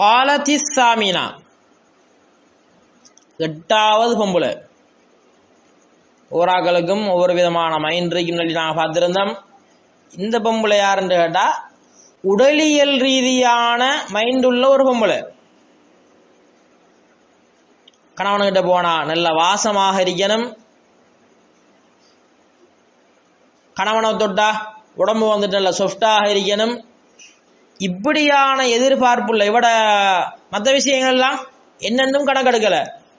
காலத்தி சாமினா எட்டாவது பொம்புல. ஓராக்களுக்கும் ஒவ்வொரு விதமான மைண்ட் இருக்குன்னு நாங்கள் பார்த்துருந்தோம். இந்த பொம்பளை யாருன்னு கேட்டால் உடலியல் ரீதியான மைண்ட் உள்ள ஒரு பொம்பளை கணவன்கிட்ட போனா நல்ல வாசமாக இருக்கணும். கணவனை தொட்டா உடம்பு வந்துட்டு நல்ல சொஃப்டாக இருக்கணும். இப்படியான எதிர்பார்ப்புள்ள இவட மற்ற விஷயங்கள்லாம் என்னென்னும் கணக்கெடுக்கல.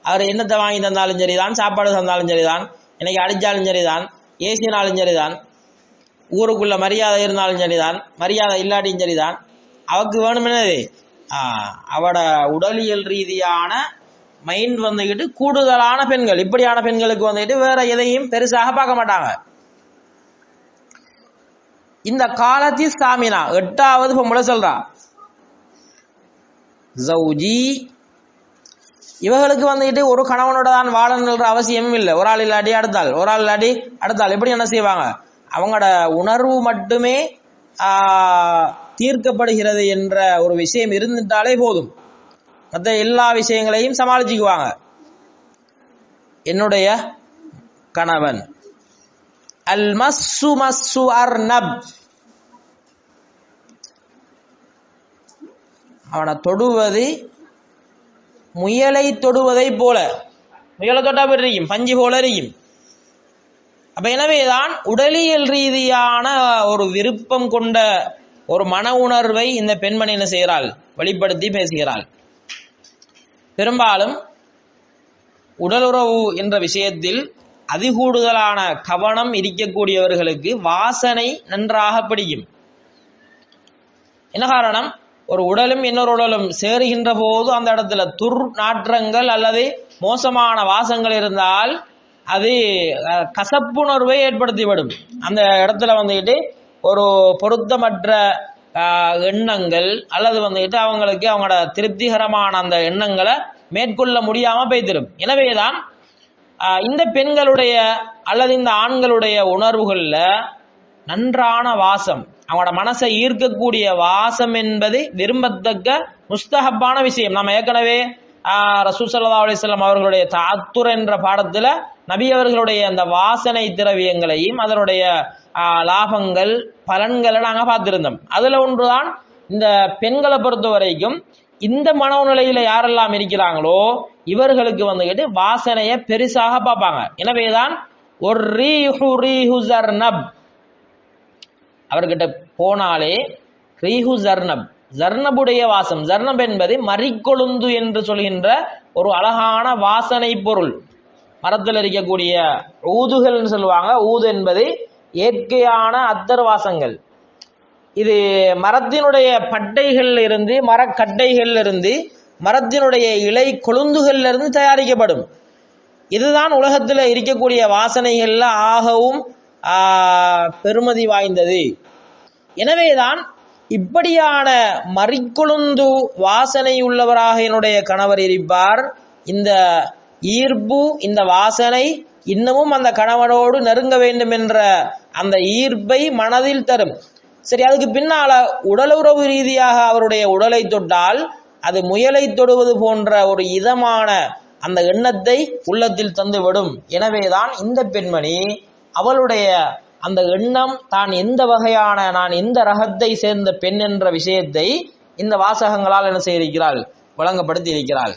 அவர் என்னத்தை வாங்கி தந்தாலும் சரிதான் சாப்பாடு தந்தாலும் சரிதான் இன்னைக்கு அடிச்சாலும் சரிதான் ஏசினாலும் சரிதான் ஊருக்குள்ள மரியாதை இருந்தாலும் சரிதான் மரியாதை இல்லாட்டியும் சரிதான். அவக்கு வேணுமென்னது அவட உடலியல் ரீதியான மைண்ட் வந்துக்கிட்டு கூடுதலான பெண்கள் இப்படியான பெண்களுக்கு வந்துக்கிட்டு வேற எதையும் பெருசாக பார்க்க மாட்டாங்க. இந்த காலத்தி சாமினா எட்டாவது பொம்பளை சொல்றா. ஜவுஜி இவர்களுக்கு வந்துக்கிட்டு ஒரு கணவனோட தான் வாழணுன்ற அவசியமும் இல்லை. ஒரு ஆள் இல்லாட்டி அடுத்தாள். ஒரு ஆள் இல்லாட்டி அடுத்தாள். எப்படி என்ன செய்வாங்க? அவங்களோட உணர்வு மட்டுமே தீர்க்கப்படுகிறது என்ற ஒரு விஷயம் இருந்துட்டாலே போதும். மற்ற எல்லா விஷயங்களையும் சமாளிச்சுக்குவாங்க. என்னுடைய கணவன். அல் மஸ்ஸு மஸ்ஸு அர்னப் அவனை தொடுவது முயலை தொடுவதை போல. முயலை தொட்டா போய் பஞ்சு போல இருக்கும் அப்ப எனவேதான் உடலியல் ரீதியான ஒரு விருப்பம் கொண்ட ஒரு மன உணர்வை இந்த பெண்மணி என்ன செய்கிறாள்? வெளிப்படுத்தி பேசுகிறாள். பெரும்பாலும் உடலுறவு என்ற விஷயத்தில் அதிகூடுதலான கவனம் இருக்கக்கூடியவர்களுக்கு வாசனை நன்றாக பிடிக்கும். என்ன காரணம்? ஒரு உடலும் இன்னொரு உடலும் சேருகின்ற போது அந்த இடத்துல துர் நாற்றங்கள் அல்லது மோசமான வாசங்கள் இருந்தால் அது கசப்புணர்வை ஏற்படுத்திவிடும். அந்த இடத்துல வந்துக்கிட்டு ஒரு பொருத்தமற்ற எண்ணங்கள் அல்லது வந்துக்கிட்டு அவங்களுக்கு அவங்களோட திருப்திகரமான அந்த எண்ணங்களை மேற்கொள்ள முடியாம போய்த்திரும். எனவேதான் இந்த பெண்களுடைய அல்லது இந்த ஆண்களுடைய உணர்வுகளில் நன்றான வாசம் அவங்களோட மனசை ஈர்க்கக்கூடிய வாசம் என்பது விரும்பத்தக்க முஸ்தகப்பான விஷயம். நம்ம ஏற்கனவே ரசூசல்லா அலிஸ்லாம் அவர்களுடைய தாத்துர் என்ற பாடத்தில் நபி அவர்களுடைய அந்த வாசனை திரவியங்களையும் அதனுடைய லாபங்கள் பலன்களை நாங்கள் பார்த்திருந்தோம். அதுல ஒன்றுதான் இந்த பெண்களை பொறுத்த வரைக்கும் இந்த மனோநிலையில யாரெல்லாம் இருக்கிறாங்களோ இவர்களுக்கு வந்துகிட்டு வாசனையை பெருசாக பார்ப்பாங்க. எனவேதான் ஒரு ரீஹு ரீஹு ஜர்னப். அவர்கிட்ட போனாலே ரீஹு ஜர்னப். ஜர்னபுடைய வாசம். ஜர்னப் என்பது மறிக்கொழுந்து என்று சொல்கின்ற ஒரு அழகான வாசனை பொருள். மரத்தில் இருக்கக்கூடிய ஊதுகள்னு சொல்லுவாங்க. ஊது என்பது இயற்கையான அத்தர் வாசங்கள் இது மரத்தினுடைய பட்டைகளில் இருந்து மரக்கட்டைகள்ல இருந்து மரத்தினுடைய இலை கொழுந்துகள்ல இருந்து தயாரிக்கப்படும். இதுதான் உலகத்தில் இருக்கக்கூடிய வாசனைகளில் ஆகவும் பெருமதி வாய்ந்தது. எனவேதான் இப்படியான மறிக்கொழுந்து வாசனை உள்ளவராக என்னுடைய கணவர் இருப்பார். இந்த ஈர்ப்பு இந்த வாசனை இன்னமும் அந்த கணவனோடு நெருங்க வேண்டும் என்ற அந்த ஈர்ப்பை மனதில் தரும். சரி அதுக்கு பின்னால உடலுறவு ரீதியாக அவருடைய உடலை தொட்டால் அது முயலை தொடுவது போன்ற ஒரு இதமான அந்த எண்ணத்தை உள்ளத்தில் தந்துவிடும். எனவேதான் இந்த பெண்மணி அவளுடைய அந்த எண்ணம் தான் எந்த வகையான நான் எந்த ரகத்தை சேர்ந்த பெண் என்ற விஷயத்தை இந்த வாசகங்களால் என்ன செய்திருக்கிறாள்? வழங்கப்படுத்தி இருக்கிறாள்.